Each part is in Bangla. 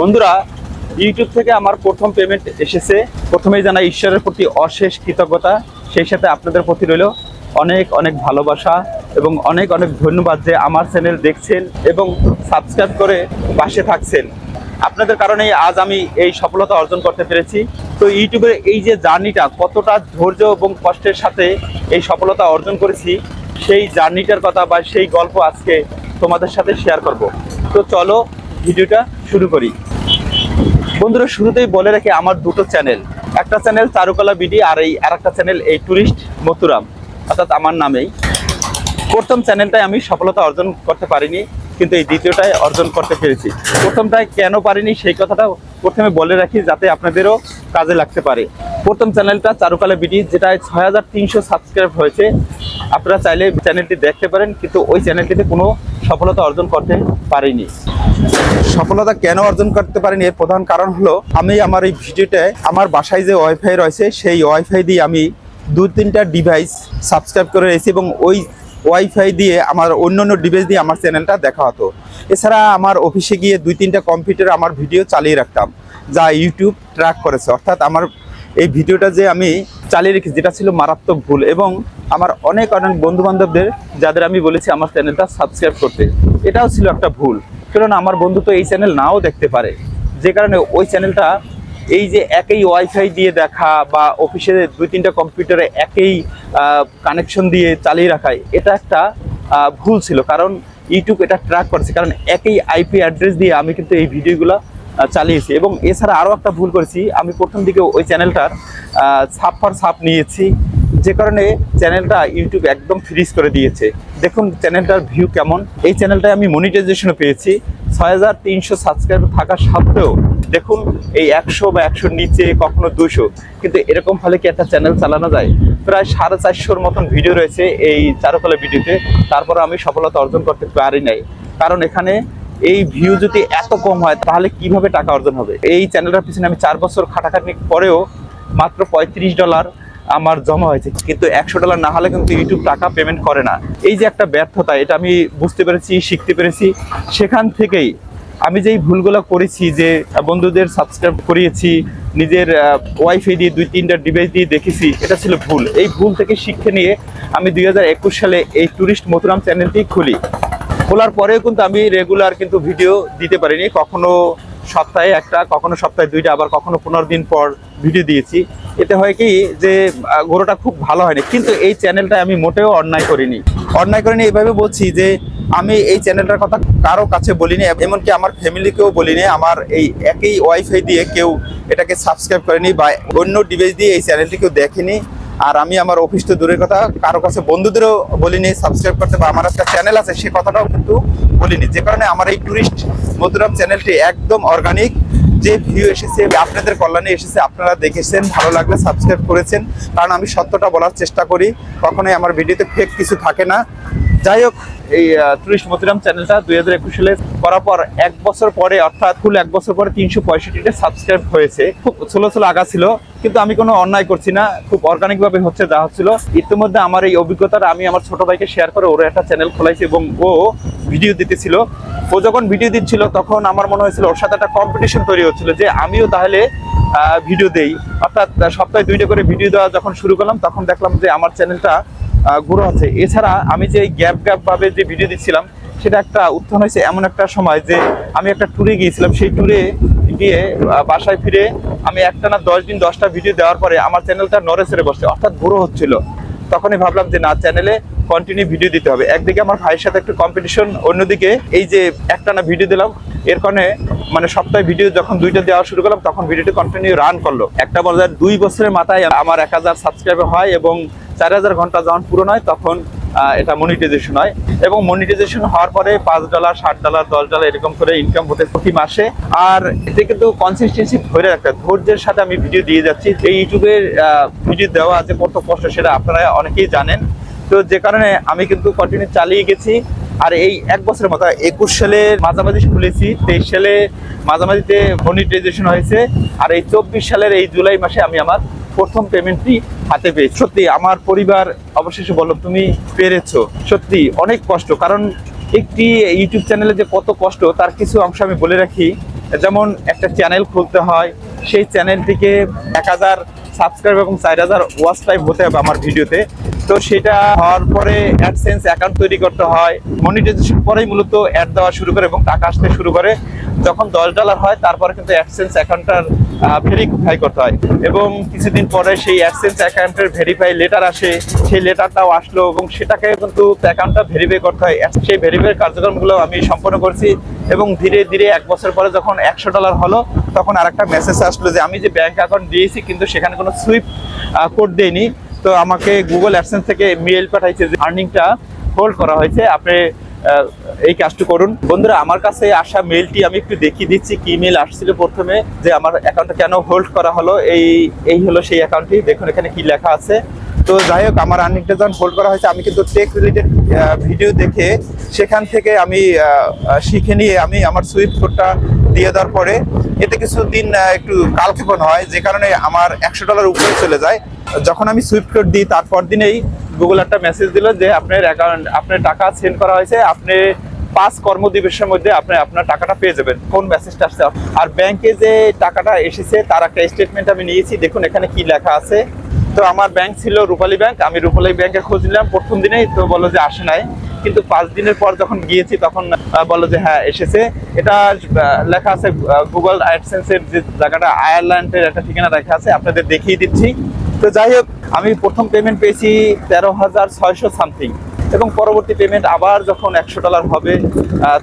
বন্ধুরা ইউটিউব থেকে আমার প্রথম পেমেন্ট এসেছে। প্রথমেই জানাই, ঈশ্বরের প্রতি অশেষ কৃতজ্ঞতা। সেই সাথে আপনাদের প্রতি রইল অনেক অনেক ভালোবাসা এবং অনেক অনেক ধন্যবাদ যে আমার চ্যানেল দেখছেন এবং সাবস্ক্রাইব করে পাশে থাকছেন। আপনাদের কারণেই আজ আমি এই সফলতা অর্জন করতে পেরেছি। তো ইউটিউবের এই যে জার্নিটা, কতটা ধৈর্য এবং কষ্টের সাথে এই সফলতা অর্জন করেছি, সেই জার্নিটার কথা বা সেই গল্প আজকে তোমাদের সাথে শেয়ার করব। তো চলো ভিডিওটা শুরু করি। বন্ধুরা, শুরুতেই বলে রাখি, আমার দুটো চ্যানেল। একটা চ্যানেল চারুকলা বিডি আর এই আর একটা চ্যানেল এই টুরিস্ট মথুরাম। অর্থাৎ আমার নামেই। প্রথম চ্যানেলটায় আমি সফলতা অর্জন করতে পারিনি, কিন্তু এই দ্বিতীয়টায় অর্জন করতে পেরেছি। প্রথমটায় কেন পারিনি সেই কথাটা প্রথমে বলে রাখি, যাতে আপনাদেরও কাজে লাগতে পারে। প্রথম চ্যানেলটা চারুকলা বিডি, যেটায় ছয় হাজার তিনশো সাবস্ক্রাইব হয়েছে। আপনারা চাইলে চ্যানেলটি দেখতে পারেন, কিন্তু ওই চ্যানেলটিতে কোনো সফলতা অর্জন করতে পারিনি। সফলতা কেন অর্জন করতে পারিনি? এর প্রধান কারণ হলো, আমি আমার এই ভিডিওটায় আমার বাসায় যে ওয়াইফাই রয়েছে, সেই ওয়াইফাই দিয়ে আমি দু তিনটা ডিভাইস সাবস্ক্রাইব করে রেখেছি এবং ওই ওয়াইফাই দিয়ে আমার অন্য অন্য ডিভাইস দিয়ে আমার চ্যানেলটা দেখা হতো। এছাড়া আমার অফিসে গিয়ে দুই তিনটা কম্পিউটার আমার ভিডিও চালিয়ে রাখতাম, যা ইউটিউব ট্র্যাক করেছে। অর্থাৎ আমার এই ভিডিওটা যে আমি চালিয়ে রেখেছি, যেটা ছিল মারাত্মক ভুল। এবং আমার অনেক অনেক বন্ধু বান্ধবদের যাদের আমি বলেছি আমার চ্যানেলটা সাবস্ক্রাইব করতে, এটাও ছিল একটা ভুল। কারণ আমার বন্ধু তো এই চ্যানেল নাও দেখতে পারে। যে কারণে ওই চ্যানেলটা এই যে একই ওয়াইফাই দিয়ে দেখা বা অফিসে দুই তিনটা কম্পিউটারে একই কানেকশন দিয়ে চালিয়ে রাখায় এটা একটা ভুল ছিল। কারণ ইউটিউব এটা ট্র্যাক করেছে। কারণ একই আইপি অ্যাড্রেস দিয়ে আমি কিন্তু এই ভিডিওগুলো চালিয়েছি। এবং এছাড়া আরও একটা ভুল করেছি। আমি প্রথম দিকে ওই চ্যানেলটার ছাপ ফর ছাপ নিয়েছি। যে কারণে চ্যানেলটা ইউটিউব একদম ফ্রিজ করে দিয়েছে। দেখুন চ্যানেলটার ভিউ কেমন। এই চ্যানেলটায় আমি মনিটাইজেশনও পেয়েছি। ছয় হাজার তিনশো সাবস্ক্রাইবার থাকা সত্ত্বেও দেখুন এই একশো বা একশোর নিচে, কখনো দুশো কিন্তু এরকম ফলে কি একটা চ্যানেল চালানো যায়? প্রায় সাড়ে চারশোর মতন ভিডিও রয়েছে এই চারুকলা ভিডিওতে। তারপর আমি সফলতা অর্জন করতে পারি নাই। কারণ এখানে এই ভিউ যদি এত কম হয়, তাহলে কীভাবে টাকা অর্জন হবে? এই চ্যানেলটার পিছনে আমি চার বছর খাটাখাটি পরেও মাত্র পঁয়ত্রিশ ডলার আমার জমা হয়েছে। কিন্তু একশো ডলার না হলে কিন্তু ইউটিউব টাকা পেমেন্ট করে না। এই যে একটা ব্যর্থতা, এটা আমি বুঝতে পেরেছি, শিখতে পেরেছি। সেখান থেকেই আমি যেই ভুলগুলো করেছি, যে বন্ধুদের সাবস্ক্রাইব করিয়েছি, নিজের ওয়াইফাই দিয়ে দুই তিনটা ডিভাইস দিয়ে দেখেছি, এটা ছিল ভুল। এই ভুল থেকে শিক্ষা নিয়ে আমি দুই হাজার একুশ সালে এই ট্যুরিস্ট মথুরাম চ্যানেলটি খুলি। খোলার পরেও কিন্তু আমি রেগুলার কিন্তু ভিডিও দিতে পারিনি। কখনো সপ্তাহে একটা, কখনো সপ্তাহে দুইটা, আবার কখনো পনেরো দিন পর ভিডিও দিয়েছি। এতে হয় কি যে গরুটা খুব ভালো হয়নি। কিন্তু এই চ্যানেলটা আমি মোটেও অন্যায় করিনি। অন্যায় করিনি এইভাবে বলছি যে, আমি এই চ্যানেলটার কথা কারও কাছে বলিনি, এমনকি আমার ফ্যামিলিকেও বলিনি। আমার এই একই ওয়াইফাই দিয়ে কেউ এটাকে সাবস্ক্রাইব করেনি বা অন্য ডিভাইস দিয়ে এই চ্যানেলটি কেউ দেখেনি। আর আমি আমার অফিস তো দূরের কথা, কারও কাছে বন্ধুদেরও বলিনি সাবস্ক্রাইব করতে বা আমার একটা চ্যানেল আছে, সে কথাটাও কিন্তু বলিনি। যে কারণে আমার এই ট্যুরিস্ট মধুরাম চ্যানেলটি একদম অর্গানিক যে ভিউ এসেছে, আপনাদের কল্যাণে এসেছে, আপনারা দেখেছেন, ভালো লাগলে সাবস্ক্রাইব করেছেন। কারণ আমি সত্যটা বলার চেষ্টা করি, কখনোই আমার ভিডিওতে ফেক কিছু থাকে না। যাই হোক, এই টুরিস্ট মতিরাম চ্যানেলটা দুই হাজার একুশ সালে করার পর এক বছর পরে, অর্থাৎ ফুল এক বছর পরে তিনশো পঁয়ষট্টিটা সাবস্ক্রাইব হয়েছে। খুব ছোলো ছোলো আগা ছিল, কিন্তু আমি কোনো অন্যায় করছি না। খুব অর্গানিক ভাবে হচ্ছে যা হচ্ছিল। ইতিমধ্যে আমার এই অভিজ্ঞতাটা আমি আমার ছোট ভাইকে শেয়ার করে ওর একটা চ্যানেল খোলাইছি এবং ও ভিডিও দিতেছিল। ও যখন ভিডিও দিচ্ছিল, তখন আমার মনে হয়েছিল ওর সাথে একটা কম্পিটিশন তৈরি হচ্ছিল যে আমিও তাহলে ভিডিও দেই। অর্থাৎ সপ্তাহে দুইটা করে ভিডিও দেওয়া যখন শুরু করলাম, তখন দেখলাম যে আমার চ্যানেলটা গ্রো আছে এছাড়া আমি যে গ্যাপ গ্যাপ ভাবে যে ভিডিও দিচ্ছিলাম, সেটা একটা উত্থান হয়েছে এমন একটা সময় যে আমি একটা ট্যুরে গিয়েছিলাম। সেই ট্যুরে গিয়ে বাসায় ফিরে আমি একটা না দশ দিন, দশটা ভিডিও দেওয়ার পরে আমার চ্যানেলটা নড়ে চড়ে বসছে। অর্থাৎ গ্রো হচ্ছিল। তখনই ভাবলাম যে না চ্যানেলে কন্টিনিউ ভিডিও দিতে হবে। একদিকে আমার ভাইয়ের সাথে একটু কম্পিটিশন অন্যদিকে এই যে একটানা ভিডিও দিলাম, এর কারণে মানে সপ্তাহে ভিডিও যখন দুইটা দেওয়া শুরু করলাম, তখন ভিডিওটি কন্টিনিউ রান করল। একটা বলা যায় দুই বছরের মাথায় আমার এক হাজার সাবস্ক্রাইবার হয় এবং চার হাজার ঘণ্টা যখন পূরণ হয়, তখন এটা মনিটাইজেশন হয়। এবং মনিটাইজেশন হওয়ার পরে পাঁচ ডলার ষাট ডলার, দশ ডলার এরকম করে ইনকাম হতে প্রতি মাসে। আর এতে কিন্তু কনসিস্টেন্সি ধরে রাখতে। ধৈর্যের সাথে আমি ভিডিও দিয়ে যাচ্ছি। এই ইউটিউবের ভিডিও দেওয়া আছে, কত কষ্ট সেটা আপনারা অনেকেই জানেন। তো যে কারণে আমি কিন্তু কন্টিনিউ চালিয়ে গেছি। আর এই এক বছরের মতো, একুশ সালে মাঝামাঝি খুলেছি, তেইশ সালে মাঝামাঝিতে মনিটাইজেশন হয়েছে। আর এই চব্বিশ সালের এই জুলাই মাসে আমি আমার প্রথম পেমেন্টটি হাতে পেয়েছি। সত্যি, আমার পরিবার অবশেষে বলল, তুমি পেরেছ। সত্যি, অনেক কষ্ট। কারণ একটি ইউটিউব চ্যানেলে যে কত কষ্ট, তার কিছু অংশ আমি বলে রাখি। যেমন একটা চ্যানেল খুলতে হয়, সেই চ্যানেলটিকে এক হাজার সাবস্ক্রাইব এবং চার হাজার ওয়াচ টাইম হতে হবে আমার ভিডিওতে। তো সেটা হওয়ার পরে অ্যাডসেন্স অ্যাকাউন্ট তৈরি করতে হয় মনিটাইজেশন পরেই মূলত অ্যাড দেওয়া শুরু করে এবং টাকা আসতে শুরু করে। যখন দশ ডলার হয়, তারপরে কিন্তু অ্যাডসেন্স অ্যাকাউন্টটার ভেরিফাই করতে হয়। এবং কিছুদিন পরে সেই অ্যাডসেন্স অ্যাকাউন্টের ভেরিফাই লেটার আসে, সেই লেটারটাও আসলো এবং সেটাকে কিন্তু অ্যাকাউন্টটা ভেরিফাই করতে হয়। সেই ভেরিফাই কার্যক্রমগুলো আমি সম্পন্ন করছি এবং ধীরে ধীরে এক বছর পরে যখন একশো ডলার হলো, তখন আরেকটা মেসেজ আসলো যে, আমি যে ব্যাংক অ্যাকাউন্ট দিয়েছি, কিন্তু সেখানে কোনো সুইপ কোড দেয়নি। তো আমাকে গুগল অ্যাডসেন্স থেকে মেল পাঠাইছে যে আর্নিংটা হোল্ড করা হয়েছে। আপনি এই কাজটি করুন। বন্ধুরা, আমার কাছে আসা মেলটি আমি একটু দেখিয়ে দিচ্ছি, কি মেল আসছিল প্রথমে, যে আমার অ্যাকাউন্টটা কেন হোল্ড করা হলো, এই এই হলো সেই অ্যাকাউন্টটি দেখুন এখানে কি লেখা আছে। তো যাই হোক, আমার আর্নিংটা যখন হোল্ড করা হয়েছে, আমি কিন্তু টেক রিলেটেড ভিডিও দেখে সেখান থেকে আমি শিখে নিয়ে আমি আমার সুইপ কোডটা দিয়ে দেওয়ার পরে, এতে কিছুদিন একটু কালক্ষেপণ হয়, যে কারণে আমার একশো ডলার উপরে চলে যায়। যখন আমি সুইফট কোড দিই, তারপর দিনেই গুগল একটা মেসেজ দিল যে আপনার অ্যাকাউন্ট আপনার টাকা সেন্ড করা হয়েছে, আপনি পাঁচ কর্মদিবসের মধ্যে আপনি আপনার টাকাটা পেয়ে যাবেন। কোন মেসেজটা আসছে? আর ব্যাংকে যে টাকাটা এসেছে, তার একটা স্টেটমেন্ট আমি নিয়েছি। দেখুন এখানে কি লেখা আছে। তো আমার ব্যাংক ছিল রূপালী ব্যাংক আমি রূপালী ব্যাংকে খোঁজ নিলাম। প্রথম দিনেই তো বলল যে আসে নাই। কিন্তু পাঁচ দিনের পর যখন গিয়েছি, তখন বলো যে হ্যাঁ এসেছে। এটা লেখা আছে গুগল অ্যাডসেন্সের যে জায়গাটা আয়ারল্যান্ডের একটা ঠিকানা লেখা আছে। আপনাদের দেখিয়ে দিচ্ছি। তো যাই হোক, আমি প্রথম পেমেন্ট পেয়েছি তেরো হাজার ছয়শো সামথিং এবং পরবর্তী পেমেন্ট আবার যখন একশো ডলার হবে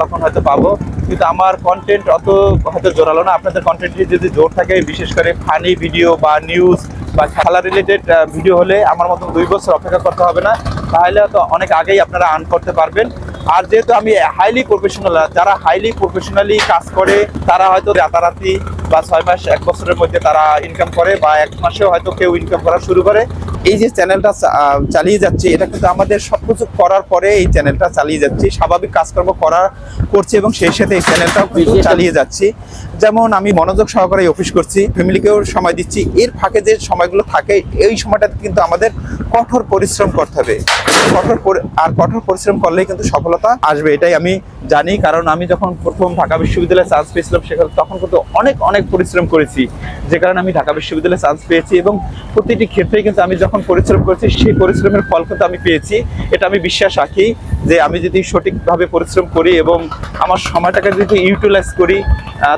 তখন হয়তো পাবো। কিন্তু আমার কন্টেন্ট অত হয়তো জোরালো না। আপনাদের কন্টেন্টটি যদি জোর থাকে, বিশেষ করে ফানি ভিডিও বা নিউজ বা খেলা রিলেটেড ভিডিও হলে আমার মতন দুই বছর অপেক্ষা করতে হবে না। তাহলে হয়তো অনেক আগেই আপনারা আর্ন করতে পারবেন। আর যেহেতু আমি হাইলি প্রফেশনাল যারা হাইলি প্রফেশনালি কাজ করে, তারা হয়তো রাতারাতি বা ছয় মাস, এক বছরের মধ্যে তারা ইনকাম করে বা এক মাসেও হয়তো কেউ ইনকাম করা শুরু করে। এই যে চ্যানেলটা চালিয়ে যাচ্ছি এটা কিন্তু আমাদের সব কিছু করার পরে এই চ্যানেলটা চালিয়ে যাচ্ছি স্বাভাবিক কাজকর্ম করা করছি এবং সেই সাথে এই চ্যানেলটাও কিন্তু চালিয়ে যাচ্ছি। যেমন আমি মনোযোগ সহকারে অফিস করছি ফ্যামিলিকেও সময় দিচ্ছি এর ফাঁকে যে সময়গুলো থাকে এই সময়টাতে কিন্তু আমাদের কঠোর পরিশ্রম করতে হবে। কঠোর পরি- আর কঠোর পরিশ্রম করলেই কিন্তু সফলতা আসবে এটাই আমি জানি। কারণ আমি যখন প্রথম ঢাকা বিশ্ববিদ্যালয়ে চান্স পেয়েছিলাম সেখানে তখন কিন্তু অনেক অনেক পরিশ্রম করেছি। যে কারণে আমি ঢাকা বিশ্ববিদ্যালয়ে চান্স পেয়েছি এবং প্রতিটি ক্ষেত্রেই কিন্তু আমি যখন পরিশ্রম করেছি, সেই পরিশ্রমের ফল কিন্তু আমি পেয়েছি। এটা আমি বিশ্বাস রাখি যে আমি যদি সঠিকভাবে পরিশ্রম করি এবং আমার সময়টাকে যদি ইউটিলাইজ করি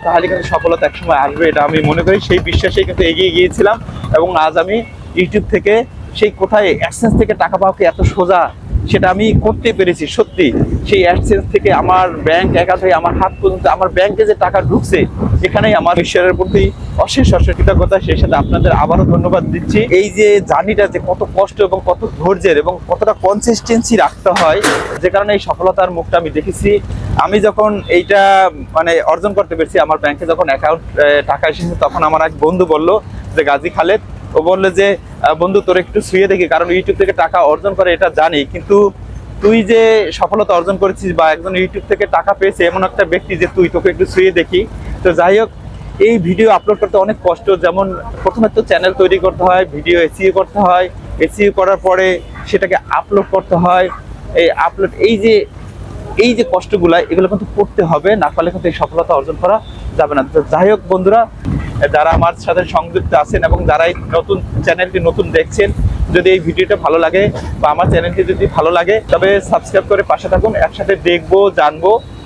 তাহলে কিন্তু সফলতা একসময় আসবে, এটা আমি মনে করি। সেই বিশ্বাসেই কিন্তু এগিয়ে গিয়েছিলাম এবং আজ আমি ইউটিউব থেকে সেই কোথায় অ্যাডসেন্স থেকে টাকা পাওয়া কি এত সোজা, সেটা আমি করতে পেরেছি, সত্যি। সেই অ্যাডসেন্স থেকে আমার ব্যাংক থেকে আমার হাত পর্যন্ত, আমার ব্যাংকে যে টাকা ঢুকছে এখানেই আমার ঈশ্বরের প্রতি অশেষ অশেষ কৃতজ্ঞতা, সেই সাথে আপনাদের আবারও ধন্যবাদ দিচ্ছি। এই যে জার্নিটা যে কত কষ্ট এবং কত ধৈর্যের এবং কতটা কনসিস্টেন্সি রাখতে হয়, যে কারণে এই সফলতার মুখটা আমি দেখেছি। আমি যখন এইটা মানে অর্জন করতে পেরেছি, আমার ব্যাংকে যখন অ্যাকাউন্ট টাকা এসেছে, তখন আমার এক বন্ধু বলল যে, গাজী খালেদ, ও বলল যে বন্ধু, তোর একটু শুয়ে দেখি, কারণ ইউটিউব থেকে টাকা অর্জন করে, এটা জানি। কিন্তু তুই যে সফলতা অর্জন করেছিস বা একজন ইউটিউব থেকে টাকা পেয়েছে, এমন একটা ব্যক্তি যে, তুই তোকে একটু শুয়ে দেখি। তো যাই হোক, এই ভিডিও আপলোড করতে অনেক কষ্ট। যেমন প্রথমে তো চ্যানেল তৈরি করতে হয় ভিডিও এসিও করতে হয়। এসিও করার পরে সেটাকে আপলোড করতে হয়। এই আপলোড এই যে এই যে কষ্টগুলা, এগুলো কিন্তু করতে হবে। না পারলে কিন্তু এই সফলতা অর্জন করা যাবে না। তো যাই হোক বন্ধুরা, যারা আমার সাথে সংযুক্ত আছেন এবং যারা এই নতুন চ্যানেলটি নতুন দেখছেন, যদি এই ভিডিওটা ভালো লাগে বা আমার চ্যানেলটি যদি ভালো লাগে, তবে সাবস্ক্রাইব করে পাশে থাকুন। একসাথে দেখব, জানব।